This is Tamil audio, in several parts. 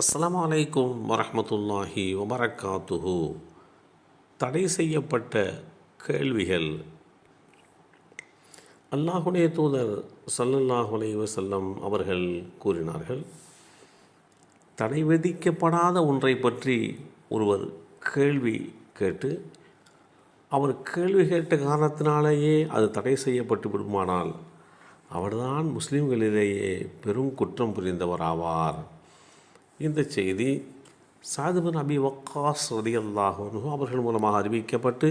அஸ்லாம் அலைக்கும் வரமத்துல்லாஹி வபரக்காத்துஹு தடை செய்யப்பட்ட கேள்விகள். அல்லாஹுடைய தூதர் சல்லல்லாஹு அலைஹி வஸல்லம் அவர்கள் கூறினார்கள் தடை விதிக்கப்படாத ஒன்றை பற்றி ஒருவர் கேள்வி கேட்டு அவர் கேள்வி கேட்ட காரணத்தினாலேயே அது தடை செய்யப்பட்டு விடுமானால் அவர்தான் முஸ்லீம்களிலேயே பெரும் குற்றம் புரிந்தவர் ஆவார் இந்த செய்தி சாதுபன் அபி வக்காஸ் ரதி அல்லாஹு அவர்கள் மூலமாக அறிவிக்கப்பட்டு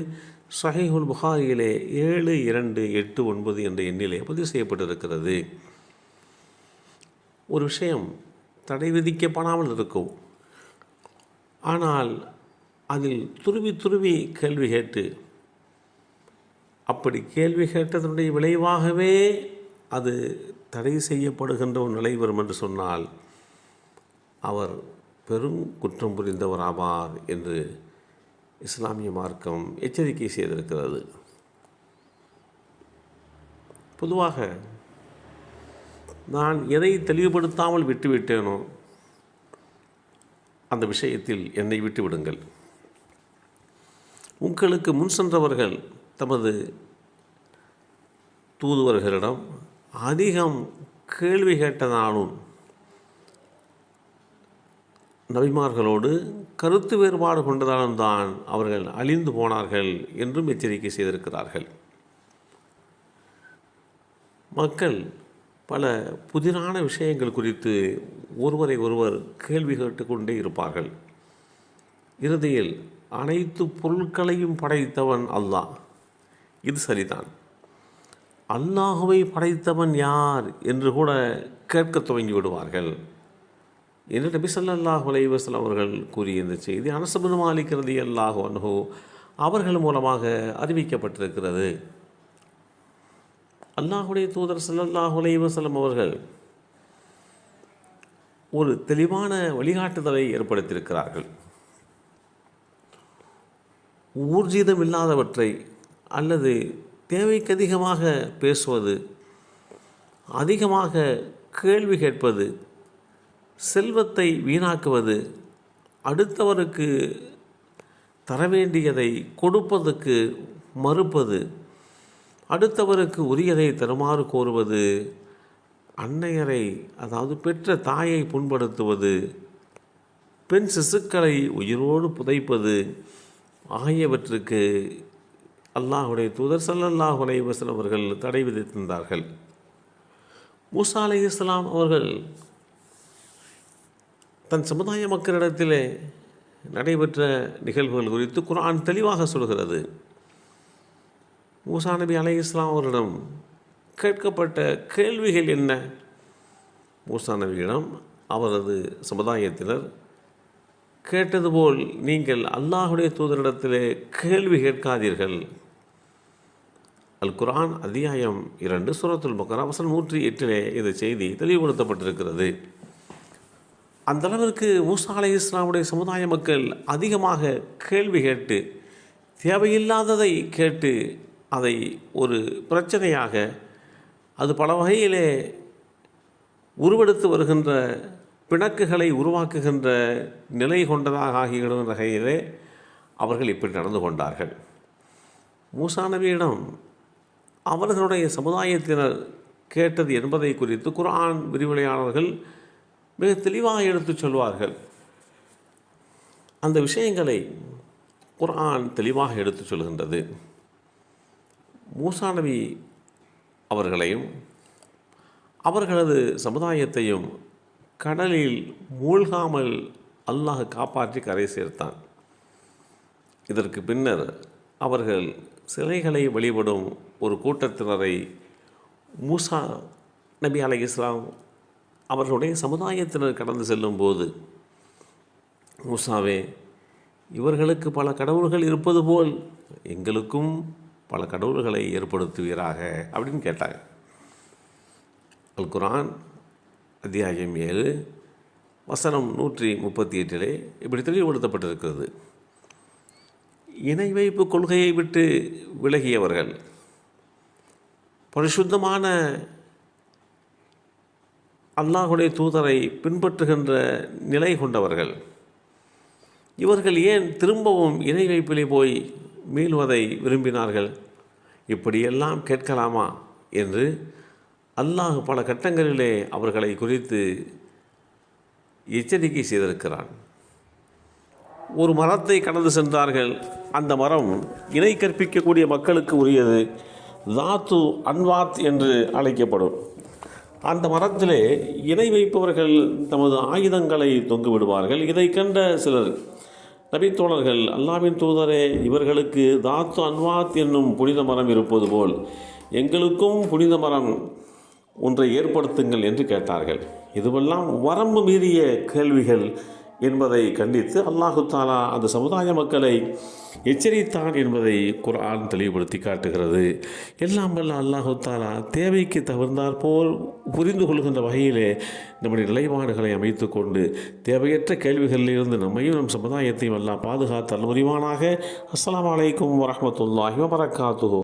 சஹீஹுல் புகாரியிலே ஏழு இரண்டு எட்டு ஒன்பது என்ற எண்ணிலே பதிவு செய்யப்பட்டிருக்கிறது. ஒரு விஷயம் தடை விதிக்கப்படாமல் இருக்கும். ஆனால் அதில் துருவி துருவி கேள்வி கேட்டு அப்படி கேள்வி கேட்டதனுடைய விளைவாகவே அது தடை செய்யப்படுகின்ற ஒரு நிலை வரும் என்று சொன்னால் அவர் பெரும் குற்றம் புரிந்தவர் ஆவார் என்று இஸ்லாமிய மார்க்கம் எச்சரிக்கை செய்திருக்கிறது. பொதுவாக நான் எதை தெளிவுபடுத்தாமல் விட்டுவிட்டேனோ அந்த விஷயத்தில் என்னை விட்டு விடுங்கள். உங்களுக்கு முன் சென்றவர்கள் தமது தூதுவர்களிடம் அதிகம் கேள்வி கேட்டதாலும் நபிமார்களோடு கருத்து வேறுபாடு கொண்டதாலும் தான் அவர்கள் அழிந்து போனார்கள் என்றும் எச்சரிக்கை செய்திருக்கிறார்கள். மக்கள் பல புதிரான விஷயங்கள் குறித்து ஒருவரை ஒருவர் கேள்வி கேட்டுக்கொண்டே இருப்பார்கள். இறுதியில் அனைத்து பொருட்களையும் படைத்தவன் அல்லாஹ். இது சரிதான். அல்லாஹுவை படைத்தவன் யார் என்று கூட கேட்க துவங்கி விடுவார்கள். என்று நபி சல்லாஹ் அலைவாஸ்லாம் அவர்கள் கூறிய இந்த செய்தி அனசபுன் மாலிக்கிறது அல்லாஹோ அனுகோ அவர்கள் மூலமாக அறிவிக்கப்பட்டிருக்கிறது. அல்லாஹுடைய தூதர் ஸல்லல்லாஹு அலைவாஸ்லம் அவர்கள் ஒரு தெளிவான வழிகாட்டுதலை ஏற்படுத்தியிருக்கிறார்கள். ஊர்ஜிதம் இல்லாதவற்றை அல்லது தேவைக்கு அதிகமாக பேசுவது அதிகமாக கேள்வி கேட்பது செல்வத்தை வீணாக்குவது அடுத்தவருக்கு தர வேண்டியதை கொடுப்பதற்கு மறுப்பது அடுத்தவருக்கு உரியதை தருமாறு கோருவது அன்னையரை அதாவது பெற்ற தாயை புண்படுத்துவது பெண் சிசுக்களை உயிரோடு புதைப்பது ஆகியவற்றுக்கு அல்லாஹுடைய தூதர் சல்லல்லாஹு அலைஹி அவர்கள் தடை விதித்திருந்தார்கள். மூசா அலை இஸ்லாம் அவர்கள் தன் சமுதாய மக்களிடத்திலே நடைபெற்ற நிகழ்வுகள் குறித்து குரான் தெளிவாக சொல்கிறது. மூசா நபி அலை இஸ்லாம் அவரிடம் கேட்கப்பட்ட கேள்விகள் என்ன? மூசா நபியிடம் அவரது சமுதாயத்தினர் கேட்டது போல் நீங்கள் அல்லாஹுடைய தூதரிடத்திலே கேள்வி கேட்காதீர்கள். அல் குரான் அத்தியாயம் இரண்டு சூரத்துல் பக்கரா அவசரம் நூற்றி எட்டிலே இந்த செய்தி தெளிவுபடுத்தப்பட்டிருக்கிறது. அந்த அளவிற்கு மூசா அலை இஸ்லாமுடைய சமுதாய மக்கள் அதிகமாக கேள்வி கேட்டு தேவையில்லாததை கேட்டு அதை ஒரு பிரச்சனையாக அது பல வகையிலே உருவெடுத்து வருகின்ற பிணக்குகளை உருவாக்குகின்ற நிலை கொண்டதாக ஆகிவிடும் வகையிலே அவர்கள் இப்படி நடந்து கொண்டார்கள். மூசா நபியிடம் அவர்களுடைய சமுதாயத்தினர் கேட்டது என்பதை குறித்து குர்ஆன் விரிவுரையாளர்கள் மிக தெளிவாக எடுத்துச் சொல்வார்கள். அந்த விஷயங்களை குர்ஆன் தெளிவாக எடுத்துச் சொல்கின்றது. மூசா நபி அவர்களையும் அவர்களது சமுதாயத்தையும் கடலில் மூழ்காமல் அல்லாஹ் காப்பாற்றி கரை சேர்த்தான். இதற்கு பின்னர் அவர்கள் சிலைகளை வழிபடும் ஒரு கூட்டத்தினரை மூசா நபி அலை இஸ்லாம் அவர்களுடைய சமுதாயத்தினர் கடந்து செல்லும்போது மூசாவே இவர்களுக்கு பல கடவுள்கள் இருப்பது போல் எங்களுக்கும் பல கடவுள்களை ஏற்படுத்துவீராக அப்படின்னு கேட்டாங்க. அல் குரான் அத்தியாயம் ஏழு வசனம் நூற்றி முப்பத்தி எட்டிலே இப்படி தெளிவுபடுத்தப்பட்டிருக்கிறது. இணை வைப்பு கொள்கையை விட்டு விலகியவர்கள் பரிசுத்தமான அல்லாஹுடைய தூதரை பின்பற்றுகின்ற நிலை கொண்டவர்கள். இவர்கள் ஏன் திரும்பவும் இணை வைப்பிலே போய் மீள்வதை விரும்பினார்கள்? இப்படியெல்லாம் கேட்கலாமா என்று அல்லாஹ் பல கட்டங்களிலே அவர்களை குறித்து எச்சரிக்கை செய்திருக்கிறான். ஒரு மரத்தை கடந்து சென்றார்கள். அந்த மரம் இணை கற்பிக்கக்கூடிய மக்களுக்கு உரியது. தாத்து அன்வாத் என்று அழைக்கப்படும். அந்த மரத்திலே இணை வைப்பவர்கள் தமது ஆயுதங்களை தொங்கு விடுவார்கள். இதை கண்ட சிலர் நபித்தோழர்கள் அல்லாவின் தூதரே இவர்களுக்கு தாத்து அன்வாத் என்னும் புனித மரம் இருப்பது போல் எங்களுக்கும் புனித மரம் ஒன்றை ஏற்படுத்துங்கள் என்று கேட்டார்கள். இதுவெல்லாம் வரம்பு மீறிய கேள்விகள். என்பதை கண்டித்து அல்லாஹு தாலா அந்த சமுதாய மக்களை எச்சரித்தான் என்பதை குரான் தெளிவுபடுத்தி காட்டுகிறது. எல்லாம் வல்ல அல்லாஹு தாலா தேவைக்கு தவிர்ந்தாற் போல் புரிந்து கொள்கின்ற வகையிலே நம்முடைய நிலைப்பாடுகளை அமைத்து கொண்டு தேவையற்ற கேள்விகளில் இருந்து நம்மையும் நம் சமுதாயத்தையும் எல்லாம் பாதுகாத்தல் முறிவானாக அஸ்லாம் வலைக்கம் வரமத்துல்லாஹி வபரகாத்துஹு.